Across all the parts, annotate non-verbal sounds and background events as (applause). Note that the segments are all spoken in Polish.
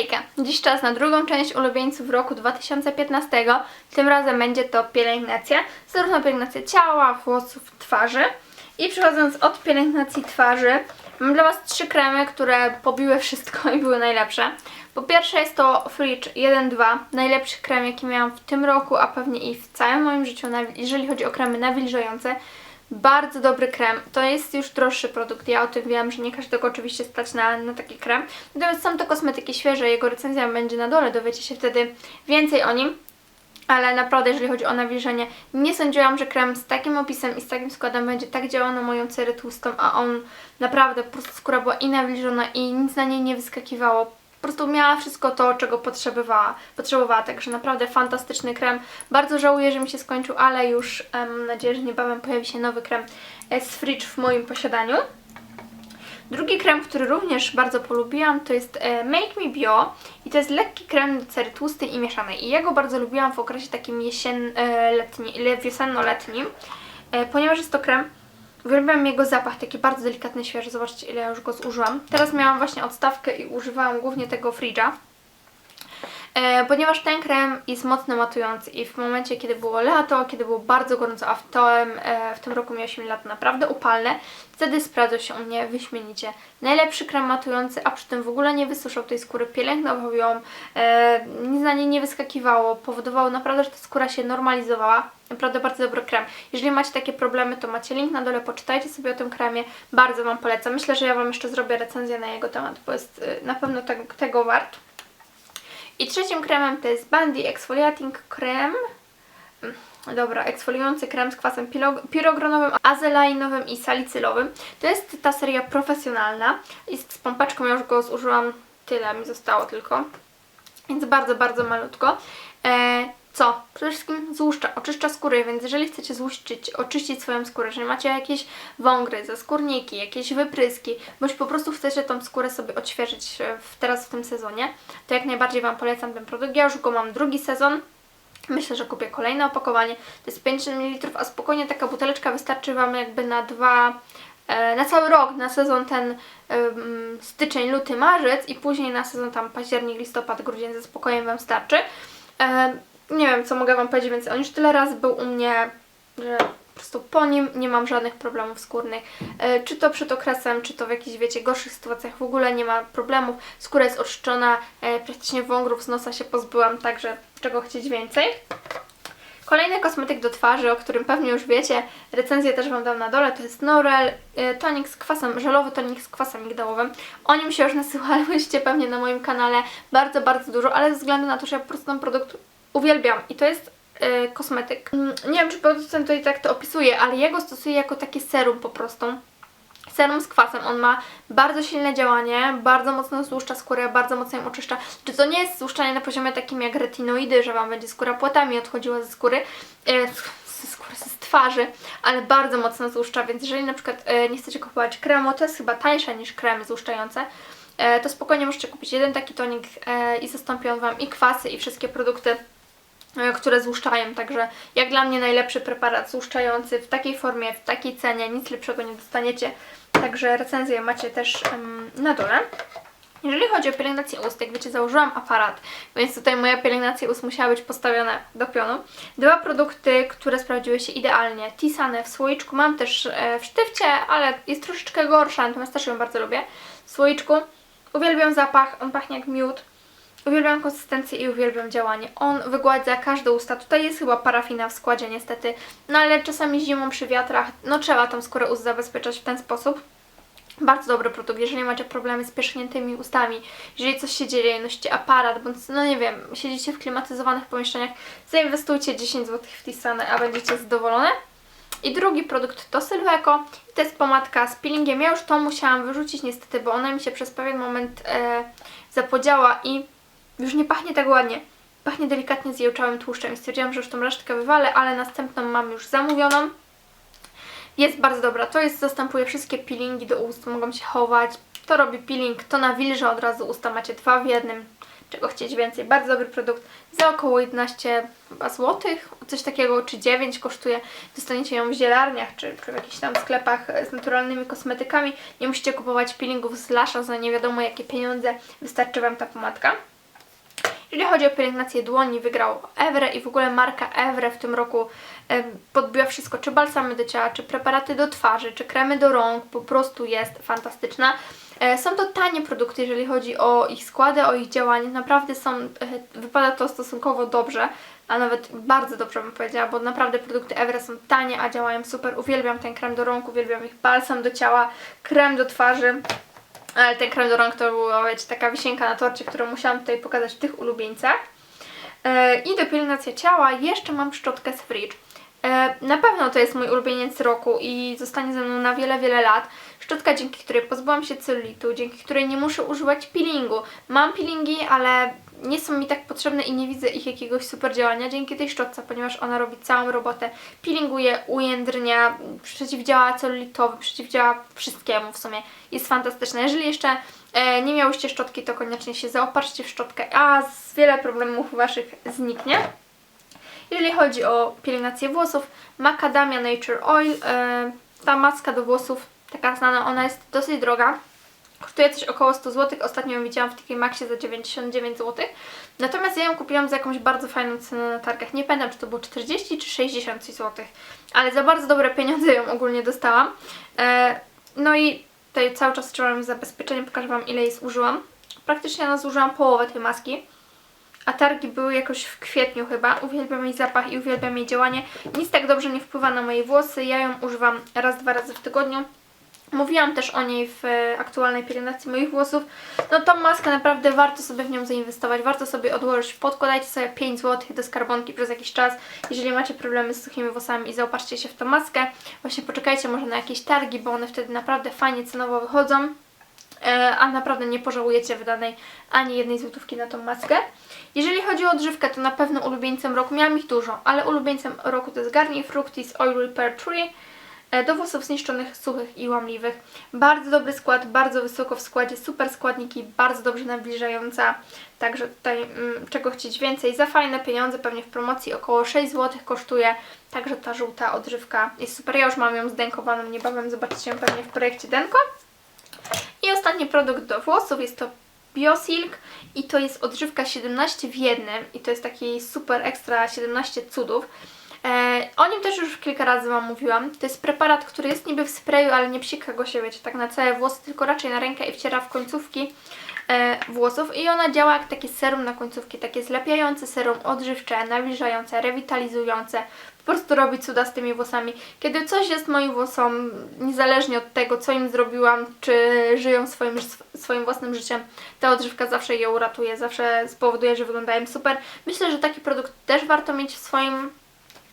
Hejka! Dziś czas na drugą część ulubieńców roku 2015. Tym razem będzie to pielęgnacja, zarówno pielęgnacja ciała, włosów, twarzy. I przechodząc od pielęgnacji twarzy, mam dla Was trzy kremy, które pobiły wszystko i były najlepsze. Po pierwsze jest to Fridge 1.2, najlepszy krem jaki miałam w tym roku, a pewnie i w całym moim życiu, jeżeli chodzi o kremy nawilżające. Bardzo dobry krem. To jest już droższy produkt. Ja o tym wiem, że nie każdego oczywiście stać na, na taki krem. Natomiast są to kosmetyki świeże, jego recenzja będzie na dole, dowiecie się wtedy więcej o nim. Ale naprawdę, jeżeli chodzi o nawilżenie, nie sądziłam, że krem z takim opisem i z takim składem będzie tak działał na moją cerę tłustą, a on naprawdę, po prostu skóra była i nawilżona i nic na niej nie wyskakiwało. Po prostu miała wszystko to, czego potrzebowała, potrzebowała, także naprawdę fantastyczny krem. Bardzo żałuję, że mi się skończył, ale już mam nadzieję, że niebawem pojawi się nowy krem z Fridge w moim posiadaniu. Drugi krem, który również bardzo polubiłam, to jest e, Make Me Bio i to jest lekki krem do cery tłustej i mieszanej. I ja go bardzo lubiłam w okresie takim jesień, e, letni, le- wiosenno-letnim, e, ponieważ jest to krem, uwielbiam jego zapach, taki bardzo delikatny, świeży. Zobaczcie, ile ja już go zużyłam. Teraz miałam właśnie odstawkę i używałam głównie tego Fridge'a. E, ponieważ ten krem jest mocno matujący i w momencie, kiedy było lato, kiedy było bardzo gorąco, a w tym, e, w tym roku mieliśmy lato naprawdę upalne, wtedy sprawdzał się u mnie wyśmienicie. Najlepszy krem matujący, a przy tym w ogóle nie wysuszał tej skóry, pielęgnował ją, e, nic na niej nie wyskakiwało, powodowało naprawdę, że ta skóra się normalizowała. Naprawdę bardzo dobry krem. Jeżeli macie takie problemy, to macie link na dole, poczytajcie sobie o tym kremie. Bardzo Wam polecam. Myślę, że ja Wam jeszcze zrobię recenzję na jego temat, bo jest na pewno tego, tego wart. I trzecim kremem to jest Bandy Exfoliating Krem. Mm, Dobra, eksfoliujący krem z kwasem pirogronowym, azelainowym i salicylowym. To jest ta seria profesjonalna. Jest z pompeczką, ja już go zużyłam tyle, mi zostało tylko. Więc bardzo, bardzo malutko. Co? Przede wszystkim złuszcza, oczyszcza skórę, więc jeżeli chcecie złuszczyć, oczyścić swoją skórę, jeżeli macie jakieś wągry, zaskórniki, jakieś wypryski, bądź po prostu chcecie tą skórę sobie odświeżyć e, w, teraz w tym sezonie, to jak najbardziej Wam polecam ten produkt. Ja już go mam drugi sezon. Myślę, że kupię kolejne opakowanie. To jest 500 ml, a spokojnie taka buteleczka wystarczy Wam jakby na dwa, e, na cały rok, na sezon ten em, styczeń, luty, marzec i później na sezon tam październik, listopad, grudzień ze spokojem Wam starczy. E, nie wiem, co mogę Wam powiedzieć, więc on już tyle razy był u mnie, że po prostu po nim nie mam żadnych problemów skórnych. E, czy to przed okresem, czy to w jakichś, wiecie, gorszych sytuacjach w ogóle nie ma problemów. Skóra jest oczyszczona, e, praktycznie wągrów z nosa się pozbyłam, także czego chcieć więcej. Kolejny kosmetyk do twarzy, o którym pewnie już wiecie, recenzję też Wam dam na dole, to jest Norel e, tonik z kwasem, żelowy tonik z kwasem migdałowym. O nim się już (laughs) nasyłałyście pewnie na moim kanale bardzo, bardzo dużo, ale ze względu na to, że ja po prostu ten produkt uwielbiam i to jest e, kosmetyk. Mm, Nie wiem, czy producent tutaj tak to opisuje, ale ja stosuję jako takie serum po prostu. Serum z kwasem. On ma bardzo silne działanie, bardzo mocno złuszcza skórę, bardzo mocno ją oczyszcza. Czy to nie jest złuszczanie na poziomie takim jak retinoidy, że Wam będzie skóra płatami odchodziła ze skóry, e, ze skóry, z twarzy, ale bardzo mocno złuszcza, więc jeżeli na przykład e, nie chcecie kupować kremu, to jest chyba tańsze niż kremy złuszczające, e, to spokojnie możecie kupić jeden taki tonik e, i zastąpi on Wam i kwasy, i wszystkie produkty które złuszczają, także jak dla mnie najlepszy preparat złuszczający w takiej formie, w takiej cenie, nic lepszego nie dostaniecie, także recenzję macie też na dole. Jeżeli chodzi o pielęgnację ust, jak wiecie, założyłam aparat, więc tutaj moja pielęgnacja ust musiała być postawiona do pionu. Dwa produkty, które sprawdziły się idealnie. Tisane w słoiczku, mam też e, w sztywcie, ale jest troszeczkę gorsza, natomiast też ją bardzo lubię. W słoiczku. Uwielbiam zapach, on pachnie jak miód. Uwielbiam konsystencję i uwielbiam działanie. On wygładza każde usta. Tutaj jest chyba parafina w składzie niestety, no ale czasami zimą przy wiatrach, no trzeba tą skórę ust zabezpieczać w ten sposób. Bardzo dobry produkt, jeżeli macie problemy z pierzchniętymi ustami, jeżeli coś się dzieje, nosicie aparat, bądź, no nie wiem, siedzicie w klimatyzowanych pomieszczeniach, zainwestujcie 10 zł w Tisane, a będziecie zadowolone. I drugi produkt to Sylweco. To jest pomadka z peelingiem. Ja już to musiałam wyrzucić niestety, bo ona mi się przez pewien moment e, zapodziała i już nie pachnie tak ładnie. Pachnie delikatnie zjełczałym tłuszczem i stwierdziłam, że już tą resztkę wywalę, ale następną mam już zamówioną. Jest bardzo dobra. To jest, zastępuje wszystkie peelingi do ust, mogą się chować. To robi peeling, to nawilża od razu usta. Macie dwa w jednym. czego chcieć więcej. Bardzo dobry produkt, za około 11 chyba złotych, coś takiego, czy 9 kosztuje. Dostaniecie ją w zielarniach, czy, czy w jakichś tam sklepach e, z naturalnymi kosmetykami. Nie musicie kupować peelingów z Lasha za nie wiadomo jakie pieniądze, wystarczy Wam ta pomadka. Jeżeli chodzi o pielęgnację dłoni, wygrał Evre i w ogóle marka Evre w tym roku podbiła wszystko, czy balsamy do ciała, czy preparaty do twarzy, czy kremy do rąk, po prostu jest fantastyczna. E, Są to tanie produkty, jeżeli chodzi o ich składy, o ich działanie. Naprawdę są, e, wypada to stosunkowo dobrze, a nawet bardzo dobrze bym powiedziała, bo naprawdę produkty Evre są tanie, a działają super. Uwielbiam ten krem do rąk, uwielbiam ich balsam do ciała, krem do twarzy. Ale ten krem do rąk to była wiecie, taka wisienka na torcie, którą musiałam tutaj pokazać w tych ulubieńcach. E, I do pielęgnacji ciała jeszcze mam szczotkę z Fridge. E, na pewno to jest mój ulubieniec roku i zostanie ze mną na wiele, wiele lat. Szczotka, dzięki której pozbyłam się celulitu, dzięki której nie muszę używać peelingu. Mam peelingi, ale nie są mi tak potrzebne i nie widzę ich jakiegoś super działania dzięki tej szczotce, ponieważ ona robi całą robotę. Peelinguje, ujędrnia, przeciwdziała celulitowi, przeciwdziała wszystkiemu w sumie. Jest fantastyczna. Jeżeli jeszcze e, nie miałyście szczotki, to koniecznie się zaopatrzcie w szczotkę, a z wiele problemów Waszych zniknie. Jeżeli chodzi o pielęgnację włosów, Macadamia Nature Oil, e, ta maska do włosów, taka znana, ona jest dosyć droga. Kosztuje coś około 100 zł. Ostatnio ją widziałam w takiej maksie za 99 zł. Natomiast ja ją kupiłam za jakąś bardzo fajną cenę na targach. Nie pamiętam, czy to było 40 czy 60 zł. Ale za bardzo dobre pieniądze ją ogólnie dostałam. E, no i tutaj cały czas trzymam zabezpieczenie. Pokażę Wam ile jej zużyłam. Praktycznie no, zużyłam połowę tej maski. A targi były jakoś w kwietniu chyba. Uwielbiam jej zapach i uwielbiam jej działanie. Nic tak dobrze nie wpływa na moje włosy. Ja ją używam raz, dwa razy w tygodniu. Mówiłam też o niej w e, aktualnej pielęgnacji moich włosów. No tą maskę naprawdę warto sobie w nią zainwestować, warto sobie odłożyć. Podkładajcie sobie 5 zł do skarbonki przez jakiś czas, jeżeli macie problemy z suchymi włosami i zaopatrzcie się w tą maskę. Właśnie poczekajcie może na jakieś targi, bo one wtedy naprawdę fajnie cenowo wychodzą. E, a naprawdę nie pożałujecie wydanej ani jednej złotówki na tą maskę. Jeżeli chodzi o odżywkę, to na pewno ulubieńcem roku, miałam ich dużo, ale ulubieńcem roku to jest Garnier Fructis Oil Repair Tree e, do włosów zniszczonych, suchych i łamliwych. Bardzo dobry skład, bardzo wysoko w składzie, super składniki, bardzo dobrze nawilżająca, także tutaj mm, czego chcieć więcej. Za fajne pieniądze, pewnie w promocji około 6 zł kosztuje, także ta żółta odżywka jest super. Ja już mam ją zdenkowaną, niebawem zobaczycie ją pewnie w projekcie Denko. Ostatni produkt do włosów jest to Biosilk i to jest odżywka 17 w jednym i to jest taki super ekstra 17 cudów. E, o nim też już kilka razy Wam mówiłam. To jest preparat, który jest niby w sprayu, ale nie psika go się, wiecie, tak na całe włosy, tylko raczej na rękę i wciera w końcówki włosów i ona działa jak takie serum na końcówki, takie zlepiające serum, odżywcze, nawilżające, rewitalizujące. Po prostu robi cuda z tymi włosami. Kiedy coś jest moim włosom, niezależnie od tego, co im zrobiłam, czy żyją swoim, swoim własnym życiem, ta odżywka zawsze je uratuje, zawsze spowoduje, że wyglądają super. Myślę, że taki produkt też warto mieć w swoim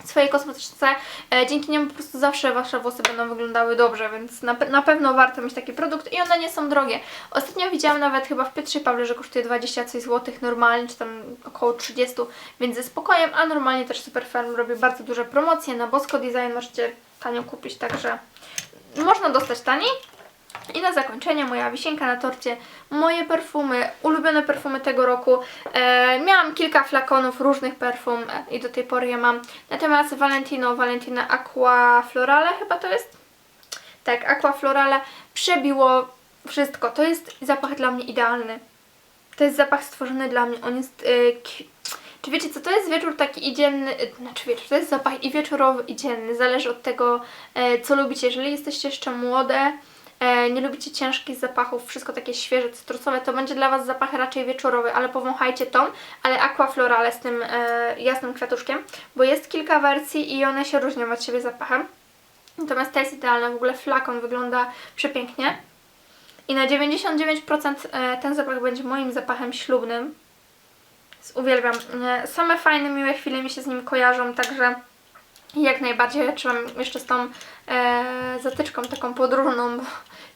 swojej kosmetyczce. E, dzięki niemu po prostu zawsze Wasze włosy będą wyglądały dobrze, więc na, pe- na pewno warto mieć taki produkt i one nie są drogie. Ostatnio widziałam nawet chyba w Pietrze Pawle, że kosztuje 20 coś złotych normalnie, czy tam około 30, więc ze spokojem, a normalnie też Superfarm robi bardzo duże promocje. Na Bosco Design możecie tanio kupić, także można dostać taniej. I na zakończenie moja wisienka na torcie, moje perfumy, ulubione perfumy tego roku. E, miałam kilka flakonów różnych perfum e, i do tej pory je mam. Natomiast Valentino, Valentina Aqua Florale chyba to jest? Tak, Aqua Florale przebiło wszystko. To jest zapach dla mnie idealny. To jest zapach stworzony dla mnie. On jest... E, czy wiecie co, to jest wieczór taki i dzienny, e, znaczy wieczór, to jest zapach i wieczorowy i dzienny, zależy od tego, co lubicie. Jeżeli jesteście jeszcze młode, nie lubicie ciężkich zapachów, wszystko takie świeże, cytrusowe, to będzie dla Was zapach raczej wieczorowy, ale powąchajcie tą, ale Aqua Florale z tym e, jasnym kwiatuszkiem, bo jest kilka wersji i one się różnią od siebie zapachem. Natomiast ta jest idealna, w ogóle flakon wygląda przepięknie. I na 99% e, ten zapach będzie moim zapachem ślubnym. Uwielbiam. E, Same fajne, miłe chwile mi się z nim kojarzą, także jak najbardziej ja trzymam jeszcze z tą e, zatyczką taką podróżną, bo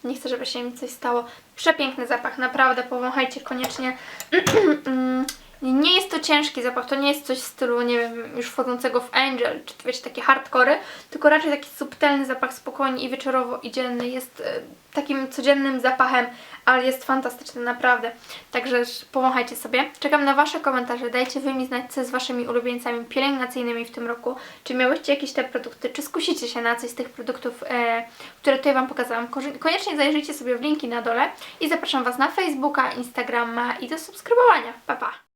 nie chcę, żeby się mi coś stało. Przepiękny zapach, naprawdę powąchajcie koniecznie. (clears throat) Nie jest to ciężki zapach, to nie jest coś w stylu, nie wiem, już wchodzącego w Angel, czy wiecie, takie hardkory, tylko raczej taki subtelny zapach, spokojny i wieczorowo i dzienny. Jest e, takim codziennym zapachem, ale jest fantastyczny, naprawdę. Także pomachajcie sobie. Czekam na Wasze komentarze, dajcie Wy mi znać, co z Waszymi ulubieńcami pielęgnacyjnymi w tym roku. Czy miałyście jakieś te produkty, czy skusicie się na coś z tych produktów, e, które tutaj Wam pokazałam. Koniecznie zajrzyjcie sobie w linki na dole i zapraszam Was na Facebooka, Instagrama i do subskrybowania. Pa, pa!